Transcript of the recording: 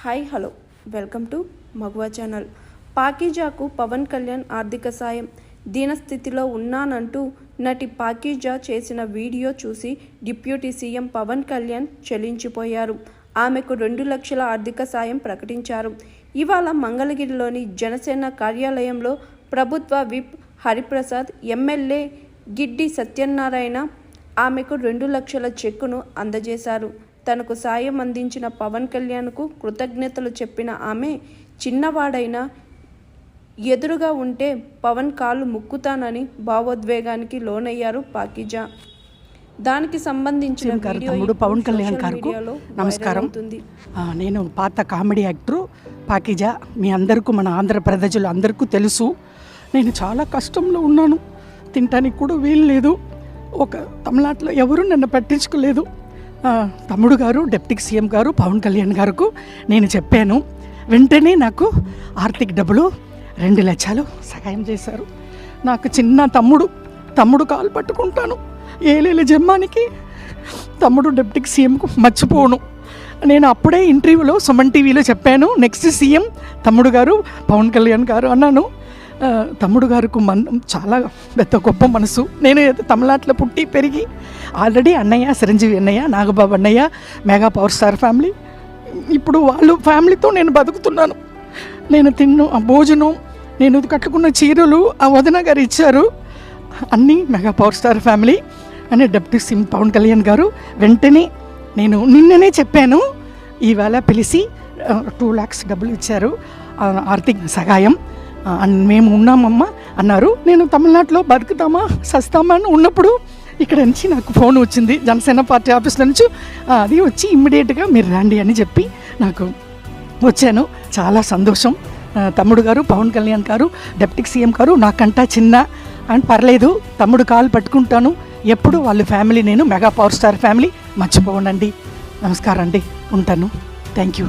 Hi hello welcome to Maguva channel పాకీజాకు Pawan Kalyan ఆర్థిక సాయం దీనస్థితిలో ఉన్నానంటూ నటి పాకీజా చేసిన వీడియో చూసి డిప్యూటీ సీఎం పవన్ కళ్యాణ్ చెల్లించిపోయారు ఆమెకు రెండు లక్షల ఆర్థిక సాయం ప్రకటించారు ఇవాళ మంగళగిరిలోని జనసేన కార్యాలయంలో ప్రభుత్వ విప్ హరిప్రసాద్ ఎమ్మెల్యే గిడ్డి సత్యనారాయణ ఆమెకు రెండు లక్షల చెక్కును అందజేశారు తనకు సాయం అందించిన పవన్ కళ్యాణ్కు కృతజ్ఞతలు చెప్పిన ఆమె చిన్నవాడైనా ఎదురుగా ఉంటే పవన్ కాళ్ళు ముక్కుతానని భావోద్వేగానికి లోనయ్యారు పాకిజా. దానికి సంబంధించిన తమ్ముడు పవన్ కళ్యాణ్ గారికి నమస్కారం. నేను పాత కామెడీ యాక్టరు పాకిజా. మీ అందరికీ మన ఆంధ్ర ప్రజలు అందరికీ తెలుసు. నేను చాలా కష్టంలో ఉన్నాను. తినటానికి కూడా వీలు లేదు. ఒక తమిళనాడులో ఎవరు నన్ను పట్టించుకోలేదు. తమ్ముడు గారు డిప్యూటీ సీఎం గారు పవన్ కళ్యాణ్ గారుకు నేను చెప్పాను. వెంటనే నాకు ఆర్థిక డబ్బులు రెండు లక్షలు సహాయం చేశారు. నాకు చిన్న తమ్ముడు తమ్ముడు కాలు పట్టుకుంటాను. ఏలేల జమ్మానికి తమ్ముడు డిప్యూటీ సీఎంకు మర్చిపోను. నేను అప్పుడే ఇంటర్వ్యూలో సుమన్ టీవీలో చెప్పాను నెక్స్ట్ సీఎం తమ్ముడు గారు పవన్ కళ్యాణ్ గారు అన్నాను. తమ్ముడు గారికి మన చాలా పెద్ద గొప్ప మనసు. నేను తమిళనాట్లో పుట్టి పెరిగి ఆల్రెడీ అన్నయ్య చిరంజీవి అన్నయ్య నాగబాబు అన్నయ్య మెగా పవర్ స్టార్ ఫ్యామిలీ. ఇప్పుడు వాళ్ళు ఫ్యామిలీతో నేను బతుకుతున్నాను. నేను తిన్న ఆ భోజనం నేను కట్టుకున్న చీరలు ఆ వదిన గారు ఇచ్చారు. అన్నీ మెగా పవర్ స్టార్ ఫ్యామిలీ అని డెప్యూటీ సిమ్ పవన్ కళ్యాణ్ గారు వెంటనే నేను నిన్ననే చెప్పాను. ఈవేళ పిలిచి టూ ల్యాక్స్ డబ్బులు ఇచ్చారు. ఆర్థిక సహాయం. మేము ఉన్నామమ్మా అన్నారు. నేను తమిళనాడులో బతుకుతామా సస్తామా అని ఉన్నప్పుడు ఇక్కడ నుంచి నాకు ఫోన్ వచ్చింది. జనసేన పార్టీ ఆఫీస్లో నుంచి అది వచ్చి ఇమ్మీడియట్గా మీరు రండి అని చెప్పి నాకు వచ్చాను. చాలా సంతోషం. తమ్ముడు గారు పవన్ కళ్యాణ్ గారు డెప్యూటీ సీఎం గారు నాకంటా చిన్న అండ్ పర్లేదు తమ్ముడు కాలు పట్టుకుంటాను. ఎప్పుడు వాళ్ళ ఫ్యామిలీ నేను మెగా పవర్ స్టార్ ఫ్యామిలీ. మర్చిపోనండి నమస్కారం అండి. ఉంటాను. Thank you.